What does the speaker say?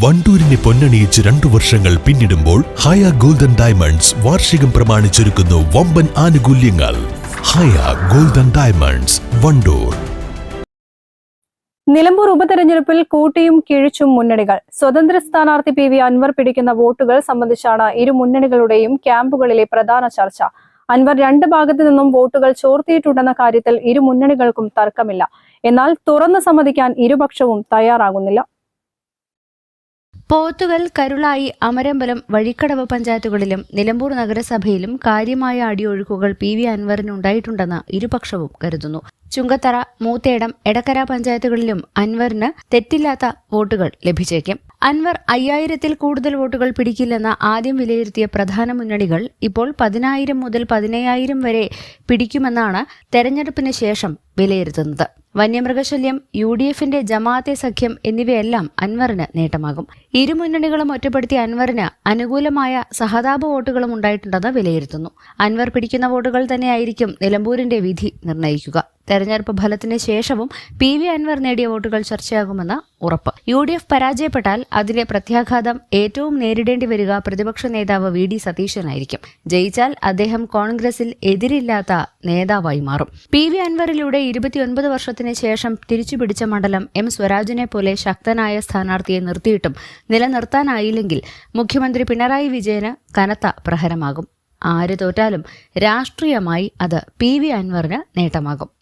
വണ്ടൂരിനെ പൊന്നണിയിച്ച് രണ്ടു വർഷങ്ങൾ പിന്നിടുമ്പോൾ ഹയ ഗോൾഡൻ ഡയമണ്ട്സ് വാർഷികം പ്രമാണിച്ചൊരുക്കുന്നു വമ്പൻ ആനുകൂല്യങ്ങൾ. Haya golden diamonds Wandoor. Nilambur ഉപതെരഞ്ഞെടുപ്പിൽ കൂട്ടിയും കിഴിച്ചും മുന്നണികൾ. സ്വതന്ത്ര സ്ഥാനാർത്ഥി പി വി അൻവർ പിടിക്കുന്ന വോട്ടുകൾ സംബന്ധിച്ചാണ് ഇരു മുന്നണികളുടെയും ക്യാമ്പുകളിലെ പ്രധാന ചർച്ച. അൻവർ രണ്ട് ഭാഗത്തു നിന്നും വോട്ടുകൾ ചോർത്തിയിട്ടുണ്ടെന്ന കാര്യത്തിൽ ഇരു മുന്നണികൾക്കും തർക്കമില്ല. എന്നാൽ തുറന്നു സമ്മതിക്കാൻ ഇരുപക്ഷവും തയ്യാറാകുന്നില്ല. പോത്തുകൽ കരുളായി അമരമ്പലം വഴിക്കടവ് പഞ്ചായത്തുകളിലും നിലമ്പൂർ നഗരസഭയിലും കാര്യമായ അടിയൊഴുക്കുകൾ പി വി അൻവറിനുണ്ടായിട്ടുണ്ടെന്ന് ഇരുപക്ഷവും കരുതുന്നു. ചുങ്കത്തറ മൂത്തേടം എടക്കര പഞ്ചായത്തുകളിലും അൻവറിന് തെറ്റില്ലാത്ത വോട്ടുകൾ ലഭിച്ചേക്കും. അൻവർ അയ്യായിരത്തിൽ കൂടുതൽ വോട്ടുകൾ പിടിക്കില്ലെന്ന് ആദ്യം വിലയിരുത്തിയ പ്രധാന മുന്നണികൾ ഇപ്പോൾ പതിനായിരം മുതൽ പതിനയ്യായിരം വരെ പിടിക്കുമെന്നാണ് തെരഞ്ഞെടുപ്പിന് ശേഷം വിലയിരുത്തുന്നത്. വന്യമൃഗശല്യം യു ഡി എഫിന്റെ ജമാഅത്തെ സഖ്യം എന്നിവയെല്ലാം അൻവറിന് നേട്ടമാകും. ഇരുമുന്നണികളും ഒറ്റപ്പെടുത്തിയ അൻവറിന് അനുകൂലമായ സഹതാപ വോട്ടുകളും ഉണ്ടായിട്ടുണ്ടെന്ന് വിലയിരുത്തുന്നു. അൻവർ പിടിക്കുന്ന വോട്ടുകൾ തന്നെയായിരിക്കും നിലമ്പൂരിന്റെ വിധി നിർണയിക്കുക. തെരഞ്ഞെടുപ്പ് ഫലത്തിന് ശേഷവും പി വി അൻവർ നേടിയ വോട്ടുകൾ ചർച്ചയാകുമെന്ന് ഉറപ്പ്. യു ഡി എഫ് പരാജയപ്പെട്ടാൽ അതിലെ പ്രത്യാഘാതം ഏറ്റവും നേരിടേണ്ടി വരിക പ്രതിപക്ഷ നേതാവ് വി ഡി സതീശനായിരിക്കും. ജയിച്ചാൽ അദ്ദേഹം കോൺഗ്രസിൽ എതിരില്ലാത്ത നേതാവായി മാറും. പി വി അൻവറിലൂടെ ഇരുപത്തിയൊൻപത് വർഷത്തിന് ശേഷം തിരിച്ചുപിടിച്ച മണ്ഡലം എം സ്വരാജിനെ പോലെ ശക്തനായ സ്ഥാനാർത്ഥിയെ നിർത്തിയിട്ടും നിലനിർത്താനായില്ലെങ്കിൽ മുഖ്യമന്ത്രി പിണറായി വിജയന് കനത്ത പ്രഹരമാകും. ആര് തോറ്റാലും രാഷ്ട്രീയമായി അത് പി വി അൻവറിന് നേട്ടമാകും.